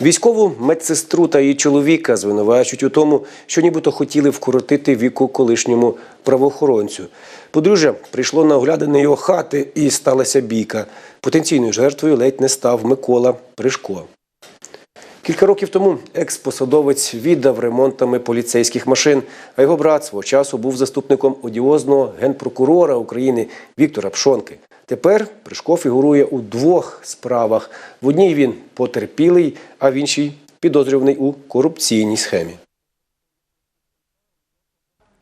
Військову медсестру та її чоловіка звинувачують у тому, що нібито хотіли вкоротити віку колишньому правоохоронцю. Подружжя прийшло на оглядини його хати і сталася бійка. Потенційною жертвою ледь не став Микола Пришко. Кілька років тому екс-посадовець віддав ремонтами поліцейських машин, а його брат свого часу був заступником одіозного генпрокурора України Віктора Пшонки. Тепер Пришко фігурує у двох справах. В одній він потерпілий, а в іншій підозрюваний у корупційній схемі.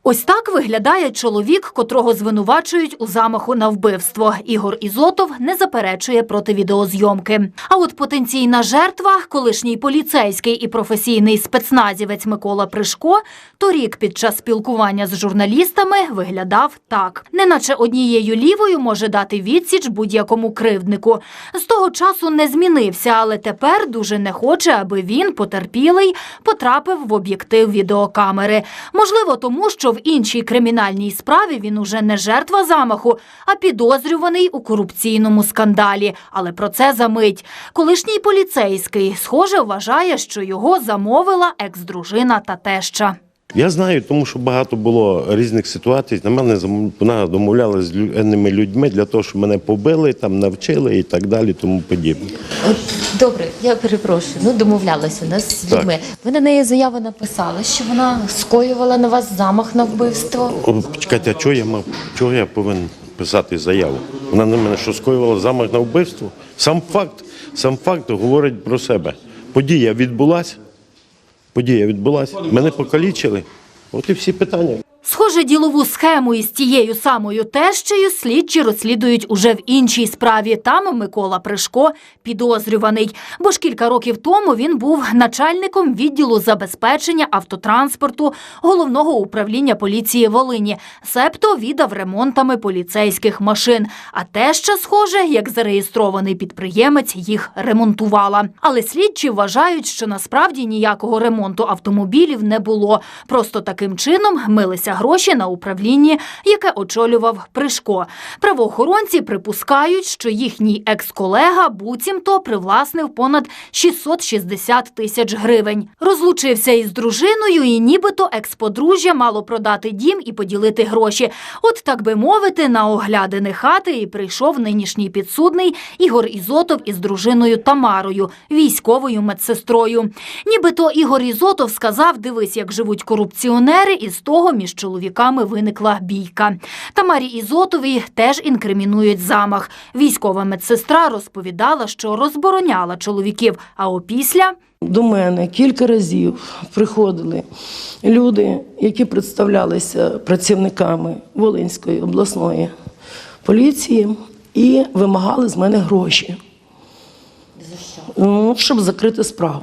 Ось так виглядає чоловік, котрого звинувачують у замаху на вбивство. Ігор Ізотов не заперечує проти відеозйомки. А от потенційна жертва, колишній поліцейський і професійний спецназівець Микола Пришко, торік під час спілкування з журналістами виглядав так, неначе однією лівою може дати відсіч будь-якому кривднику. З того часу не змінився, але тепер дуже не хоче, аби він, потерпілий, потрапив в об'єктив відеокамери. Можливо, тому що в іншій кримінальній справі він уже не жертва замаху, а підозрюваний у корупційному скандалі. Але про це за мить. Колишній поліцейський, схоже, вважає, що його замовила екс-дружина та теща. Я знаю, тому що багато було різних ситуацій. На мене вона домовлялася з лю- людьми для того, щоб мене побили, там навчили і так далі, тому подібне. От, добре, я перепрошую. Ну домовлялася у нас з Так. людьми. Ви на неї заяву написали, що вона скоювала на вас замах на вбивство. О, Почекайте, а чого я мав? Чого я повинен писати заяву? Вона на мене що скоювала замах на вбивство? Сам факт, сам факт говорить про себе. Подія відбулася. Подія відбулася. Мене покалічили. От і всі питання. Схоже, ділову схему із тією самою тещею слідчі розслідують уже в іншій справі. Там Микола Пришко підозрюваний. Бо ж кілька років тому він був начальником відділу забезпечення автотранспорту головного управління поліції Волині, себто віддав ремонтами поліцейських машин. А теща, схоже, як зареєстрований підприємець, їх ремонтувала. Але слідчі вважають, що насправді ніякого ремонту автомобілів не було. Просто таким чином милися гроші на управлінні, яке очолював Пришко. Правоохоронці припускають, що їхній екс-колега буцімто привласнив понад 660 тисяч гривень. Розлучився із дружиною, і нібито екс-подружжя мало продати дім і поділити гроші. От так би мовити, на оглядини хати і прийшов нинішній підсудний Ігор Ізотов із дружиною Тамарою, військовою медсестрою. Нібито Ігор Ізотов сказав: дивись, як живуть корупціонери, і з того між чоловіками виникла бійка. Тамарі Ізотовій теж інкримінують замах. Військова медсестра розповідала, що розбороняла чоловіків, а опісля До мене кілька разів приходили люди, які представлялися працівниками Волинської обласної поліції і вимагали з мене гроші. За що? Ну, щоб закрити справу.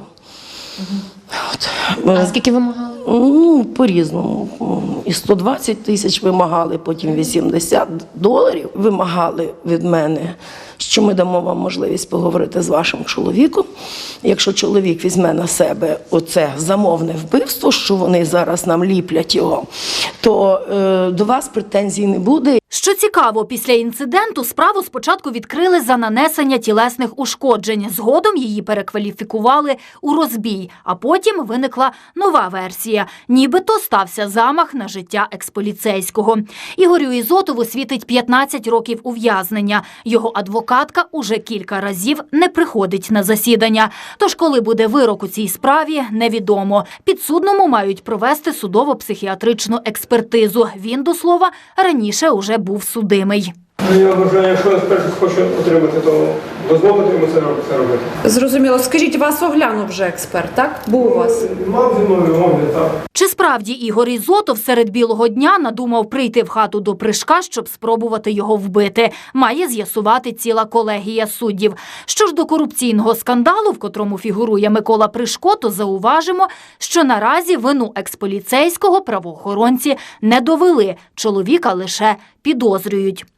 От. А скільки вимагали? Ну, по-різному. І 120 тисяч вимагали, потім 80 доларів вимагали від мене, що ми дамо вам можливість поговорити з вашим чоловіком. Якщо чоловік візьме на себе оце замовне вбивство, що вони зараз нам ліплять його, то е, до вас претензій не буде. Що цікаво, після інциденту справу спочатку відкрили за нанесення тілесних ушкоджень. Згодом її перекваліфікували у розбій, а потім виникла нова версія. Нібито стався замах на життя експоліцейського. Ігорю Ізотову світить 15 років ув'язнення. Його адвокатка уже кілька разів не приходить на засідання. Тож, коли буде вирок у цій справі, невідомо. Підсудному мають провести судово-психіатричну експертизу. Він, до слова, раніше уже був судимий. Ну, Я вважаю, якщо експерт хоче отримати, то дозволити йому це це робити. Зрозуміло. Скажіть, вас оглянув вже експерт, так? Був у вас? Мав зі мною огляд, так. Чи справді Ігор Ізотов серед білого дня надумав прийти в хату до Пришка, щоб спробувати його вбити? Має з'ясувати ціла колегія суддів. Що ж до корупційного скандалу, в котрому фігурує Микола Пришко, то зауважимо, що наразі вину експоліцейського правоохоронці не довели. Чоловіка лише підозрюють.